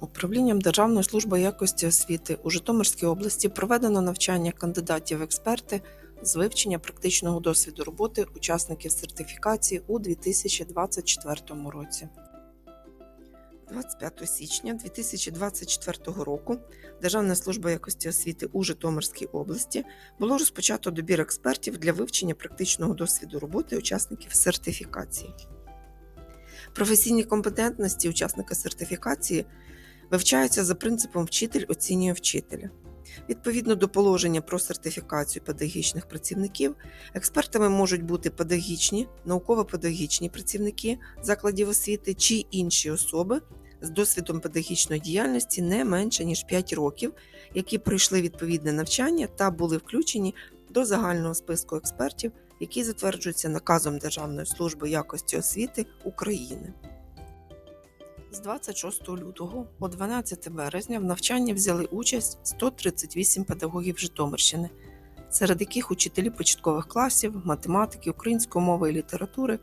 Управлінням Державної служби якості освіти у Житомирській області проведено навчання кандидатів в експерти з вивчення практичного досвіду роботи учасників сертифікації у 2024 році. 25 січня 2024 року Державна служба якості освіти у Житомирській області було розпочато добір експертів для вивчення практичного досвіду роботи учасників сертифікації. Професійні компетентності учасника сертифікації вивчаються за принципом вчитель оцінює вчителя. Відповідно до положення про сертифікацію педагогічних працівників, експертами можуть бути педагогічні, науково-педагогічні працівники закладів освіти чи інші особи з досвідом педагогічної діяльності не менше ніж 5 років, які пройшли відповідне навчання та були включені до загального списку експертів, який затверджується наказом Державної служби якості освіти України. З 26 лютого по 12 березня в навчанні взяли участь 138 педагогів Житомирщини, серед яких учителі початкових класів, математики, української мови і літератури,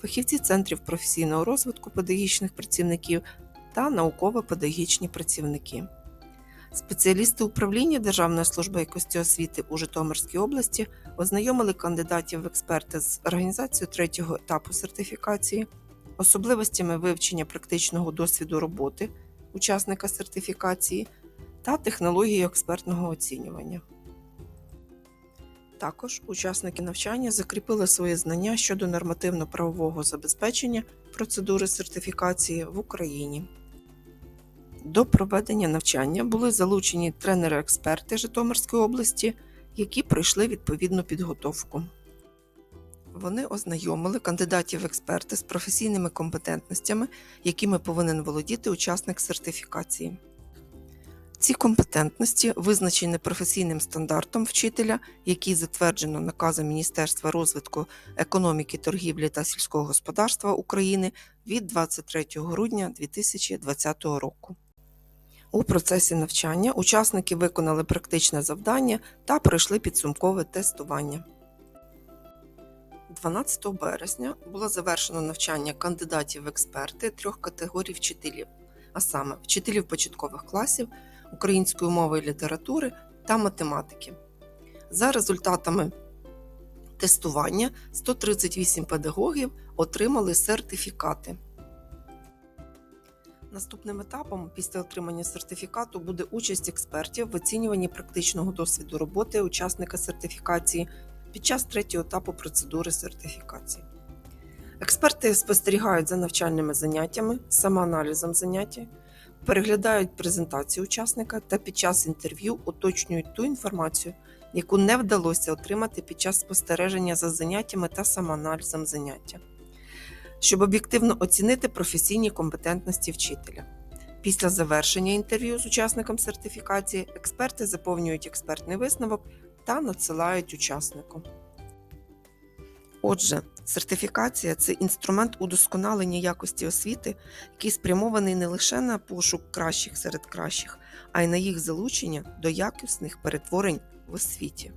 фахівці центрів професійного розвитку педагогічних працівників та науково-педагогічні працівники. Спеціалісти управління Державної служби якості освіти у Житомирській області ознайомили кандидатів в експерти з організацією третього етапу сертифікації, особливостями вивчення практичного досвіду роботи учасника сертифікації та технологією експертного оцінювання. Також учасники навчання закріпили свої знання щодо нормативно-правового забезпечення процедури сертифікації в Україні. До проведення навчання були залучені тренери-експерти Житомирської області, які пройшли відповідну підготовку. Вони ознайомили кандидатів в експерти з професійними компетентностями, якими повинен володіти учасник сертифікації. Ці компетентності визначені професійним стандартом вчителя, який затверджено наказом Міністерства розвитку економіки, торгівлі та сільського господарства України від 23 грудня 2020 року. У процесі навчання учасники виконали практичне завдання та пройшли підсумкове тестування. 12 березня було завершено навчання кандидатів в експерти трьох категорій вчителів, а саме вчителів початкових класів, української мови і літератури та математики. За результатами тестування 138 педагогів отримали сертифікати. Наступним етапом після отримання сертифікату буде участь експертів в оцінюванні практичного досвіду роботи учасника сертифікації під час третього етапу процедури сертифікації. Експерти спостерігають за навчальними заняттями, самоаналізом заняття, переглядають презентацію учасника та під час інтерв'ю уточнюють ту інформацію, яку не вдалося отримати під час спостереження за заняттями та самоаналізом заняття, щоб об'єктивно оцінити професійні компетентності вчителя. Після завершення інтерв'ю з учасником сертифікації експерти заповнюють експертний висновок та надсилають учаснику. Отже, сертифікація це інструмент удосконалення якості освіти, який спрямований не лише на пошук кращих серед кращих, а й на їх залучення до якісних перетворень в освіті.